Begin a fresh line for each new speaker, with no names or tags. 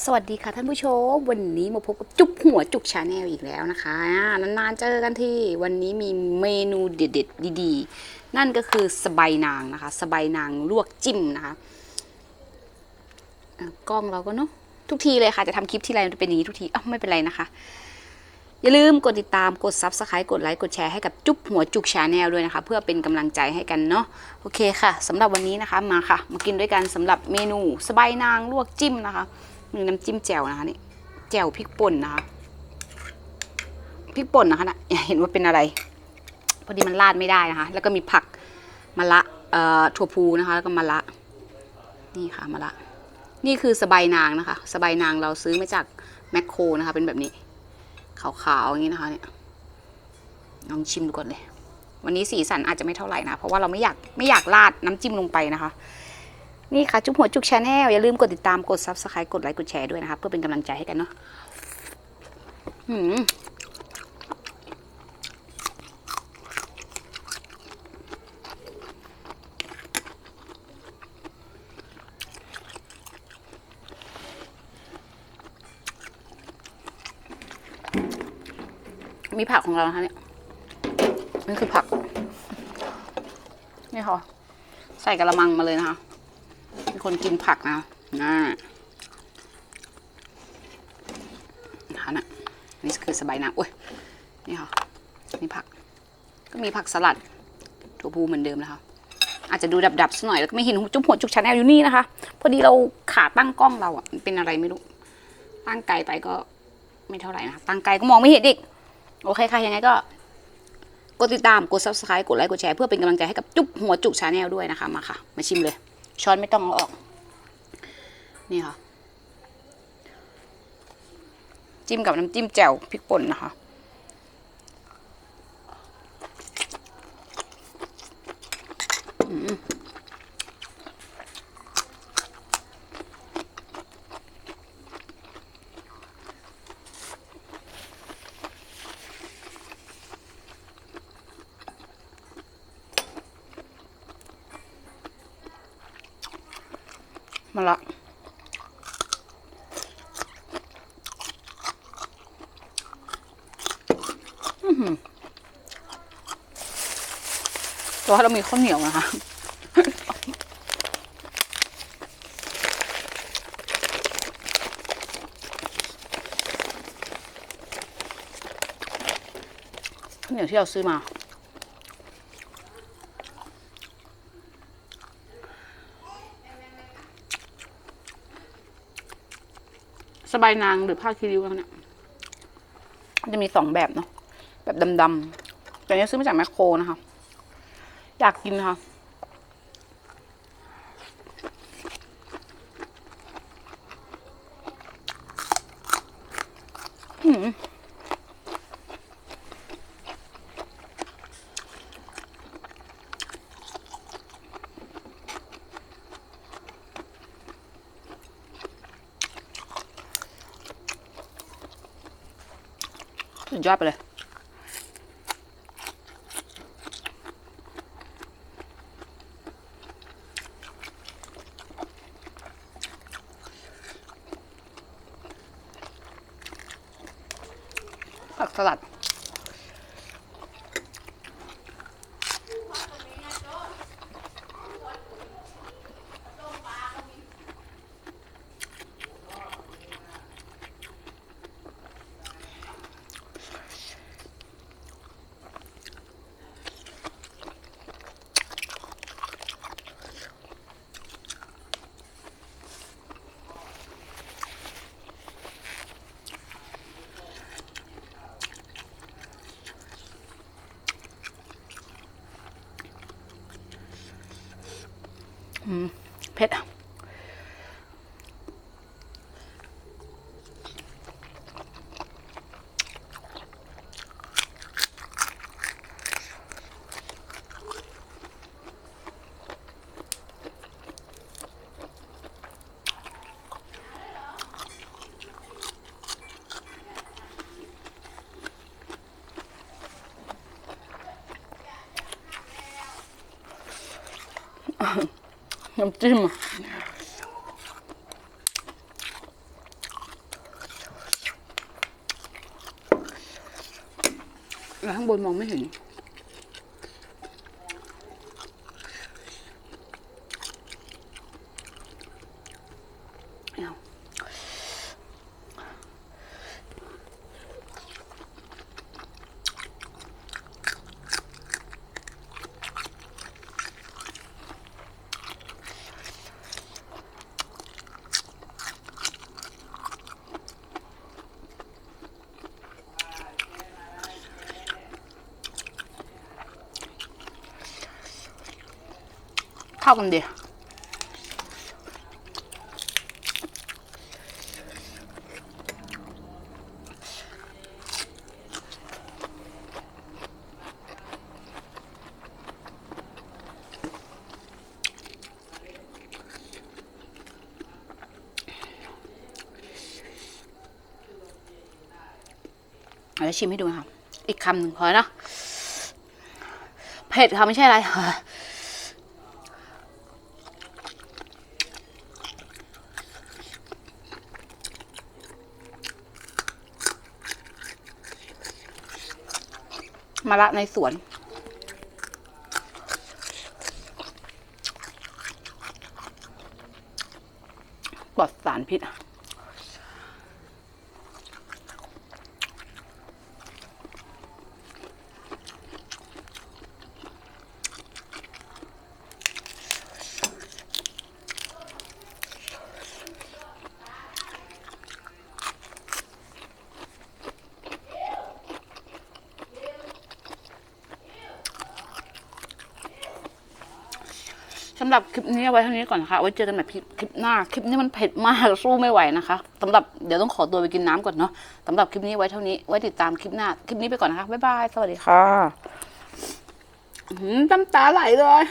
สวัสดีค่ะท่านผู้ชม วันนี้มาพบกับจุ๊บหัวจุกชาแนลอีกแล้วนะคะ นานๆเจอกันที่วันนี้มีเมนูเด็ดๆดีๆ นั่นก็คือสบายนางนะคะ สบายนางลวกจิ้มนะคะกล้องเราก็เนาะทุกทีเลยค่ะจะทำคลิปที่ไรมันเป็นอย่างนี้ทุกทีอ้าไม่เป็นไรนะคะ อย่าลืมกดติดตามกด Subscribe กดไลค์กดแชร์ให้กับจุ๊บหัวจุกชาแนลด้วยนะคะ เพื่อเป็นกำลังใจให้กันเนาะโอเคค่ะสำหรับวันนี้นะคะมาค่ะ มากินด้วยกันสำหรับเมนูสบายนางลวกจิ้มนะคะ มีน้ำจิ้มแจ่วนะคะนี่แจ่วพริกป่นนะคะพริกป่นนะคะนะอย่าเห็นว่าเป็นอะไร พอดีมันราดไม่ได้นะคะ แล้วก็มีผักมะละเอ่อถั่วพูนะคะ แล้วก็มะละ นี่ค่ะมะละ นี่คือสบายนางนะคะ สบายนางเราซื้อมาจากแมคโครนะคะ เป็นแบบนี้ ขาวๆอย่างนี้นะคะเนี่ยลองชิมดูก่อนเลย วันนี้สีสันอาจจะไม่เท่าไหร่นะ เพราะว่าเราไม่อยากไม่อยากราดน้ำจิ้มลงไปนะคะ นี่ค่ะ จุ๊บหัวจุกชาแนลอย่าลืมกดติดตามกด subscribe กดไลค์กดแชร์ด้วยนะคะเพื่อเป็นกำลังใจให้กันเนาะหืมมีผักของเรานะคะเนี่ยนี่คือผัก นี่ค่ะ ใส่กระมังมาเลยนะคะ คนกินผักนะน่านะคะน่ะนี่คือสบายนางอุ้ยนี่ค่ะนี่ผัก ก็มีผักสลัดถั่วพูเหมือนเดิมนะคะอาจจะดูดับๆสักหน่อยแล้วก็ไม่เห็นจุ๊บหัวจุกชาแนลอยู่นี่นะคะ พอดีเราขาตั้งกล้องเราอะมันเป็นอะไรไม่รู้ ตั้งไกลไปก็ไม่เท่าไหร่นะคะตั้งไกลก็มองไม่เห็นอีก โอเคค่ะยังไงก็กดติดตาม กด subscribe กดไลค์ กดแชร์ เพื่อเป็นกำลังใจให้กับจุ๊บหัวจุกชาแนลด้วยนะคะ มาค่ะ มาชิมเลย ช้อนไม่ต้องเอาออก นี่ค่ะ จิ้มกับน้ำจิ้มแจ่วพริกป่นนะคะ อืม มาละต่ว่าเรามีข้าวเหนียวนะคะข้าวเหนียวที่เราซื้อมา สบายนางหรือผ้าคีริ้วเนี่ยจะมีสองแบบเนาะแบบดำๆแต่เนี้ยซื้อมาจากแมคโครนะคะ อยากกินค่ะ ยอดไปเลย ผักสลัด 옆집만. 한번 먹으면 되니. เข้ากันดีเอาแล้วชิมให้ดูค่ะ อีกคำหนึ่งพอเนะเผ็ดค่ะ ไม่ใช่อะไร มาละในสวน ปลอดสารพิษ หรับคลิปนี้เอาไว้เท่านี้ก่อนนะคะไว้เจอกันแบบคลิปหน้า คลิปนี้มันเผ็ดมากสู้ไม่ไหวนะคะสำหรับเดี๋ยวต้องขอตัวไปกินน้ำก่อนเนาะสำหรับคลิปนี้ไว้เท่านี้ ไว้ติดตามคลิปหน้า คลิปนี้ไปก่อนนะคะ บ๊ายบาย สวัสดีค่ะอื้อหือน้ำตาไหลเลย